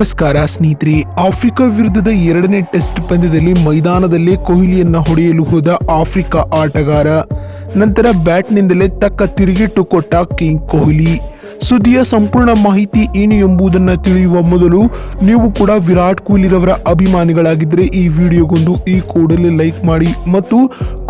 ನಮಸ್ಕಾರ ಸ್ನೇಹಿತರೆ, ಆಫ್ರಿಕಾ ವಿರುದ್ಧದ ಎರಡನೇ ಟೆಸ್ಟ್ ಪಂದ್ಯದಲ್ಲಿ ಮೈದಾನದಲ್ಲಿ ಕೊಹ್ಲಿಯನ್ನ ಹೊಡೆಯಲು ಹೋದ ಆಫ್ರಿಕಾ ಆಟಗಾರ. ನಂತರ ಬ್ಯಾಟ್ನಿಂದಲೇ ತಕ್ಕ ತಿರುಗೇಟು ಕೊಟ್ಟ ಕಿಂಗ್ ಕೊಹ್ಲಿ. ಸುದ್ದಿಯ ಸಂಪೂರ್ಣ ಮಾಹಿತಿ ಏನು ಎಂಬುದನ್ನು ತಿಳಿಯುವ ಮೊದಲು ನೀವು ಕೂಡ ವಿರಾಟ್ ಕೊಹ್ಲಿರವರ ಅಭಿಮಾನಿಗಳಾಗಿದ್ದರೆ ಈ ವಿಡಿಯೋಗೊಂದು ಈ ಕೂಡಲೇ ಲೈಕ್ ಮಾಡಿ ಮತ್ತು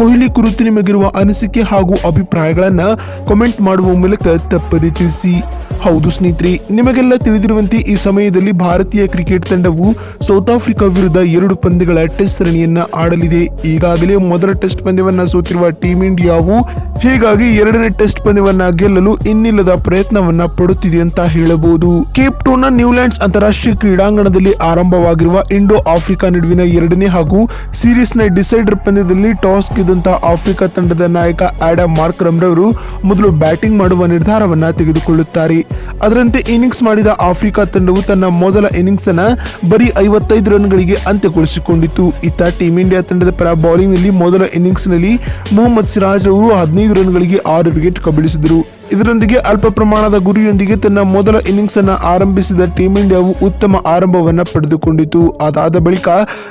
ಕೊಹ್ಲಿ ಕುರಿತು ನಿಮಗಿರುವ ಅನಿಸಿಕೆ ಹಾಗೂ ಅಭಿಪ್ರಾಯಗಳನ್ನು ಕಮೆಂಟ್ ಮಾಡುವ ಮೂಲಕ ತಪ್ಪದೆ ತಿಳಿಸಿ. ಹೌದು ಸ್ನೇಹಿತರೆ, ನಿಮಗೆಲ್ಲ ತಿಳಿದಿರುವಂತೆ ಈ ಸಮಯದಲ್ಲಿ ಭಾರತೀಯ ಕ್ರಿಕೆಟ್ ತಂಡವು ಸೌತ್ ಆಫ್ರಿಕಾ ವಿರುದ್ಧ ಎರಡು ಪಂದ್ಯಗಳ ಟೆಸ್ಟ್ ಸರಣಿಯನ್ನ ಆಡಲಿದೆ. ಈಗಾಗಲೇ ಮೊದಲ ಟೆಸ್ಟ್ ಪಂದ್ಯವನ್ನ ಸೋತಿರುವ ಟೀಂ ಇಂಡಿಯಾವು ಹೀಗಾಗಿ ಎರಡನೇ ಟೆಸ್ಟ್ ಪಂದ್ಯವನ್ನ ಗೆಲ್ಲಲು ಇನ್ನಿಲ್ಲದ ಪ್ರಯತ್ನವನ್ನ ಪಡುತ್ತಿದೆ ಅಂತ ಹೇಳಬಹುದು. ಕೇಪ್ನ ನ್ಯೂಲ್ಯಾಂಡ್ಸ್ ಅಂತಾರಾಷ್ಟ್ರೀಯ ಕ್ರೀಡಾಂಗಣದಲ್ಲಿ ಆರಂಭವಾಗಿರುವ ಇಂಡೋ ಆಫ್ರಿಕಾ ನಡುವಿನ ಎರಡನೇ ಹಾಗೂ ಸೀರೀಸ್ನ ಡಿಸೈಡರ್ ಪಂದ್ಯದಲ್ಲಿ ಟಾಸ್ ಗೆದ್ದಂತಹ ಆಫ್ರಿಕಾ ತಂಡದ ನಾಯಕ ಆಡಮ್ ಮಾರ್ಕ್ರಮ್ ರವರು ಮೊದಲು ಬ್ಯಾಟಿಂಗ್ ಮಾಡುವ ನಿರ್ಧಾರವನ್ನ ತೆಗೆದುಕೊಳ್ಳುತ್ತಾರೆ. ಅದರಂತೆ ಇನ್ನಿಂಗ್ಸ್ ಮಾಡಿದ ಆಫ್ರಿಕಾ ತಂಡವು ತನ್ನ ಮೊದಲ ಇನ್ನಿಂಗ್ಸ್ ಅನ್ನ ಬರೀ ಐವತ್ತೈದು ರನ್ಗಳಿಗೆ ಅಂತ್ಯಗೊಳಿಸಿಕೊಂಡಿತು ಇತ್ತ ಟೀಂ ಇಂಡಿಯಾ ತಂಡದ ಪರ ಬೌಲಿಂಗ್ನಲ್ಲಿ ಮೊದಲ ಇನ್ನಿಂಗ್ಸ್ನಲ್ಲಿ ಮೊಹಮ್ಮದ್ ಸಿರಾಜ್ ಅವರು ಹದಿನೈದು ರನ್ಗಳಿಗೆ ಆರು ವಿಕೆಟ್ ಕಬಳಿಸಿದರು. ಇದರೊಂದಿಗೆ ಅಲ್ಪ ಪ್ರಮಾಣದ ಗುರಿಯೊಂದಿಗೆ ತನ್ನ ಮೊದಲ ಇನ್ನಿಂಗ್ಸ್ ಅನ್ನು ಆರಂಭಿಸಿದ ಟೀಂ ಇಂಡಿಯಾವು ಉತ್ತಮ ಆರಂಭವನ್ನು ಪಡೆದುಕೊಂಡಿತು. ಅದಾದ ಬಳಿಕ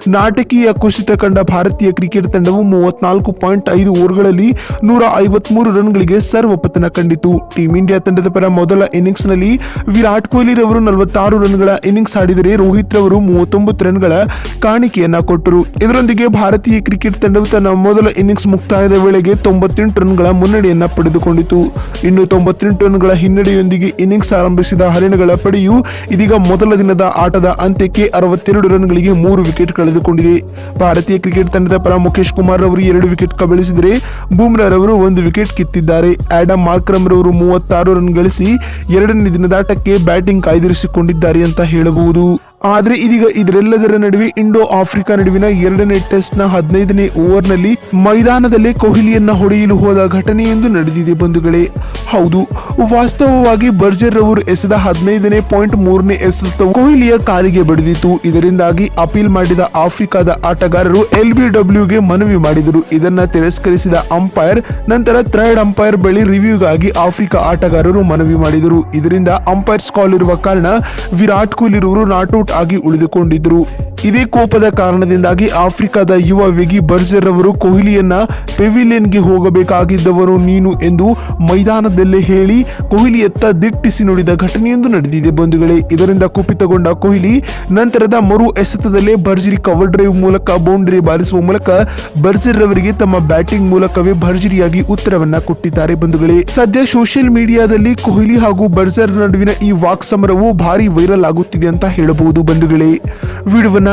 ನಾಟಕೀಯ ಕುಸಿತ ಕಂಡ ಭಾರತೀಯ ಕ್ರಿಕೆಟ್ ತಂಡವು ಮೂವತ್ನಾಲ್ಕು ಪಾಯಿಂಟ್ ಐದು ಓವರ್ಗಳಲ್ಲಿ ನೂರ ಐವತ್ಮೂರು ರನ್ಗಳಿಗೆ ಸರ್ವಪತನ ಕಂಡಿತು. ಟೀಂ ಇಂಡಿಯಾ ತಂಡದ ಪರ ಮೊದಲ ಇನ್ನಿಂಗ್ಸ್ನಲ್ಲಿ ವಿರಾಟ್ ಕೊಹ್ಲಿ ರವರು ನಲವತ್ತಾರು ರನ್ಗಳ ಇನ್ನಿಂಗ್ಸ್ ಆಡಿದರೆ ರೋಹಿತ್ ರವರು ಮೂವತ್ತೊಂಬತ್ತು ರನ್ಗಳ ಕಾಣಿಕೆಯನ್ನ ಕೊಟ್ಟರು. ಇದರೊಂದಿಗೆ ಭಾರತೀಯ ಕ್ರಿಕೆಟ್ ತಂಡವು ತನ್ನ ಮೊದಲ ಇನ್ನಿಂಗ್ಸ್ ಮುಕ್ತಾಯದ ವೇಳೆಗೆ ತೊಂಬತ್ತೆಂಟು ರನ್ಗಳ ಮುನ್ನಡೆಯನ್ನು ಪಡೆದುಕೊಂಡಿತು. ಇನ್ನು ತೊಂಬತ್ತೆಂಟು ರನ್ಗಳ ಹಿನ್ನಡೆಯೊಂದಿಗೆ ಇನ್ನಿಂಗ್ಸ್ ಆರಂಭಿಸಿದ ಹರಿಣಗಳ ಪಡೆಯು ಇದೀಗ ಮೊದಲ ದಿನದ ಆಟದ ಅಂತ್ಯಕ್ಕೆ ಅರವತ್ತೆರಡು ರನ್ಗಳಿಗೆ ಮೂರು ವಿಕೆಟ್ ಕಳೆದುಕೊಂಡಿದೆ. ಭಾರತೀಯ ಕ್ರಿಕೆಟ್ ತಂಡದ ಪರ ಮುಖೇಶ್ ಕುಮಾರ್ ಅವರು ಎರಡು ವಿಕೆಟ್ ಕಬಳಿಸಿದರೆ ಬೂಮ್ರಾ ರವರು ಒಂದು ವಿಕೆಟ್ ಕಿತ್ತಿದ್ದಾರೆ. ಆಡಮ್ ಮಾರ್ಕ್ರಮ್ ರವರು ಮೂವತ್ತಾರು ರನ್ ಗಳಿಸಿ ಎರಡನೇ ದಿನದಾಟಕ್ಕೆ ಬ್ಯಾಟಿಂಗ್ ಕಾಯ್ದಿರಿಸಿಕೊಂಡಿದ್ದಾರೆ ಅಂತ ಹೇಳಬಹುದು. ಆದ್ರೆ ಇದೀಗ ಇದರೆಲ್ಲದರ ನಡುವೆ ಇಂಡೋ ಆಫ್ರಿಕಾ ನಡುವಿನ ಎರಡನೇ ಟೆಸ್ಟ್ನ ಹದಿನೈದನೇ ಓವರ್ನಲ್ಲಿ ಮೈದಾನದಲ್ಲೇ ಕೊಹ್ಲಿಯನ್ನ ಹೊಡೆಯಲು ಹೋದ ಘಟನೆಯೊಂದು ನಡೆದಿದೆ ಬಂಧುಗಳೇ. ಹೌದು, ವಾಸ್ತವವಾಗಿ ಬರ್ಜರ್ ಅವರು ಎಸೆದ ಹದಿನೈದನೇ ಪಾಯಿಂಟ್ ಮೂರನೇ ಎಸೆತ ಕೊಹ್ಲಿಯ ಕಾಲಿಗೆ ಬಡಿದಿತ್ತು. ಇದರಿಂದಾಗಿ ಅಪೀಲ್ ಮಾಡಿದ ಆಫ್ರಿಕಾದ ಆಟಗಾರರು ಎಲ್ ಬಿ ಡಬ್ಲ್ಯೂಗೆ ಮನವಿ ಮಾಡಿದರು. ಇದನ್ನ ತಿರಸ್ಕರಿಸಿದ ಅಂಪೈರ್, ನಂತರ ಥರ್ಡ್ ಅಂಪೈರ್ ಬಳಿ ರಿವ್ಯೂಗಾಗಿ ಆಫ್ರಿಕಾ ಆಟಗಾರರು ಮನವಿ ಮಾಡಿದರು. ಇದರಿಂದ ಅಂಪೈರ್ಸ್ ಕಾಲ್ ಇರುವ ಕಾರಣ ವಿರಾಟ್ ಕೊಹ್ಲಿ ರವರು ನಾಟ್ಔಟ್ ಆಗಿ ಉಳಿದುಕೊಂಡಿದ್ರು ಇದೇ ಕೋಪದ ಕಾರಣದಿಂದಾಗಿ ಆಫ್ರಿಕಾದ ಯುವ ವೇಗಿ ಬರ್ಜರ್ ಅವರು ಕೊಹ್ಲಿಯನ್ನ ಪೆವಿಲಿಯನ್ಗೆ ಹೋಗಬೇಕಾಗಿದ್ದವರು ನೀನು ಎಂದು ಮೈದಾನದಲ್ಲೇ ಹೇಳಿ ಕೊಹ್ಲಿಯತ್ತ ದಿಟ್ಟಿಸಿ ನುಡಿದ ಘಟನೆಯೊಂದು ನಡೆದಿದೆ ಬಂಧುಗಳೇ. ಇದರಿಂದ ಕುಪಿತಗೊಂಡ ಕೊಹ್ಲಿ ನಂತರದ ಮರು ಎಸೆತದಲ್ಲೇ ಭರ್ಜರಿ ಕವರ್ ಡ್ರೈವ್ ಮೂಲಕ ಬೌಂಡರಿ ಬಾರಿಸುವ ಮೂಲಕ ಬರ್ಜರ್ ರವರಿಗೆ ತಮ್ಮ ಬ್ಯಾಟಿಂಗ್ ಮೂಲಕವೇ ಭರ್ಜರಿಯಾಗಿ ಉತ್ತರವನ್ನ ಕೊಟ್ಟಿದ್ದಾರೆ ಬಂಧುಗಳೇ. ಸದ್ಯ ಸೋಷಿಯಲ್ ಮೀಡಿಯಾದಲ್ಲಿ ಕೊಹ್ಲಿ ಹಾಗೂ ಬರ್ಜರ್ ನಡುವಿನ ಈ ವಾಕ್ ಸಮರವು ಭಾರಿ ವೈರಲ್ ಆಗುತ್ತಿದೆ ಅಂತ ಹೇಳಬಹುದು ಬಂಧುಗಳೇ. ವಿಡಿಯೋವನ್ನ